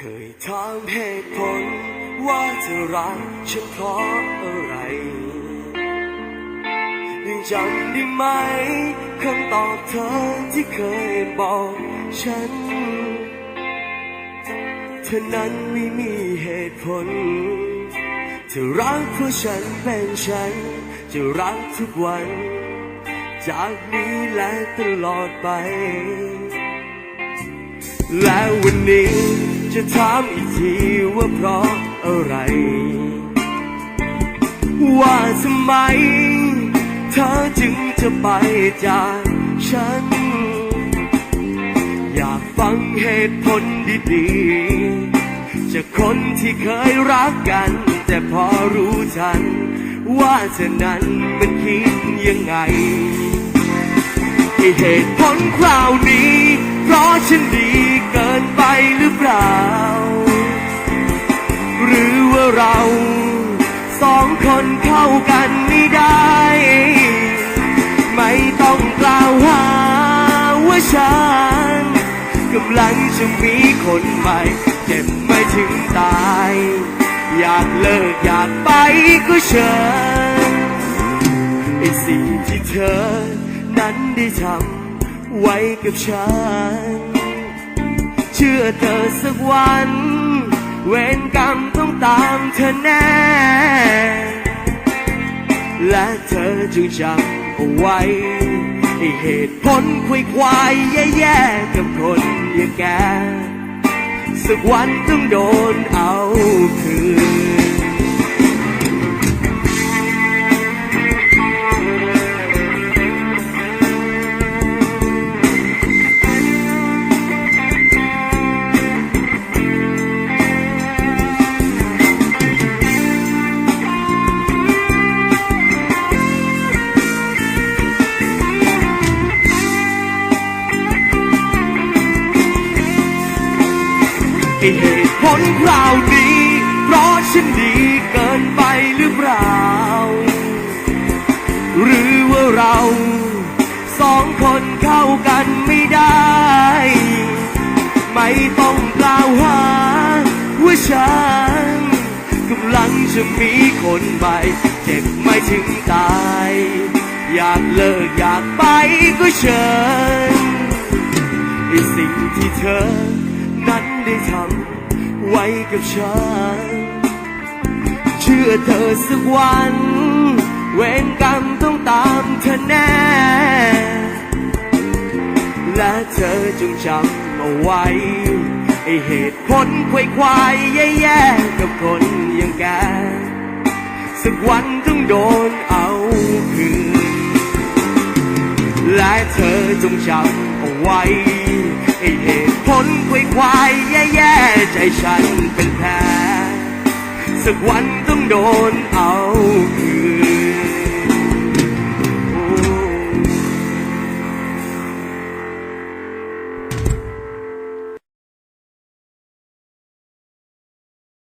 เคยถามเหตุผลว่าเธอรักฉันเพราะอะไร ยังจำได้ไหมคำตอบเธอที่เคยบอกฉัน เธอนั้นไม่มีเหตุผล เธอรักเพราะฉันเป็นฉัน จะรักทุกวัน จากนี้และตลอดไป และวันนี้ จะถามอีกทีว่าเพราะอะไร ว่าทำไม เธอจึงจะไปจากฉัน อยากฟังเหตุผลดีๆจากคนที่เคยรักกัน แต่พอรู้ทัน ว่าเธอนั้นมันคิดยังไงให้เหตุผลคราวนี้ เพราะฉันดีเกิน เข้ากันไม่ได้ ไม่ต้องกล่าวหาว่าฉันกำลังจะมีคนใหม่ เจ็บไม่ถึงตาย อยากเลิกอยากไปก็เชิญไอสิ่งที่เธอ นั้นได้ทำไว้กับฉัน เชื่อเธอสักวัน เวรกรรมต้องตามเธอแน่ และเธอจึงจำเอาไว้ให้เหตุผลคุยควายแย่ๆกับคนอย่างแก สักวันต้องโดนเอาคืน ไอ้เหตุผลคราวนี้ เพราะฉันดีเกินไปหรือเปล่า หรือว่าเราสองคนเข้ากันไม่ได้ ไม่ต้องกล่าวหาว่าฉันกำลังจะมีคนใหม่ เจ็บไม่ถึงตาย อยากเลิกอยากไปก็เชิญไอ้สิ่งที่เธอ ได้ทำไว้กับฉัน เชื่อเธอสักวัน เวรกรรมต้องตามเธอแน่ และเธอจงจำเอาไว้ ไอเหตุผลควยควายแย่ๆกับคนอย่างแก สักวันต้องโดนเอาคืน และเธอจงจำเอาไว้ ใจฉันเป็นแผลสักวันต้องโดนเอาคืน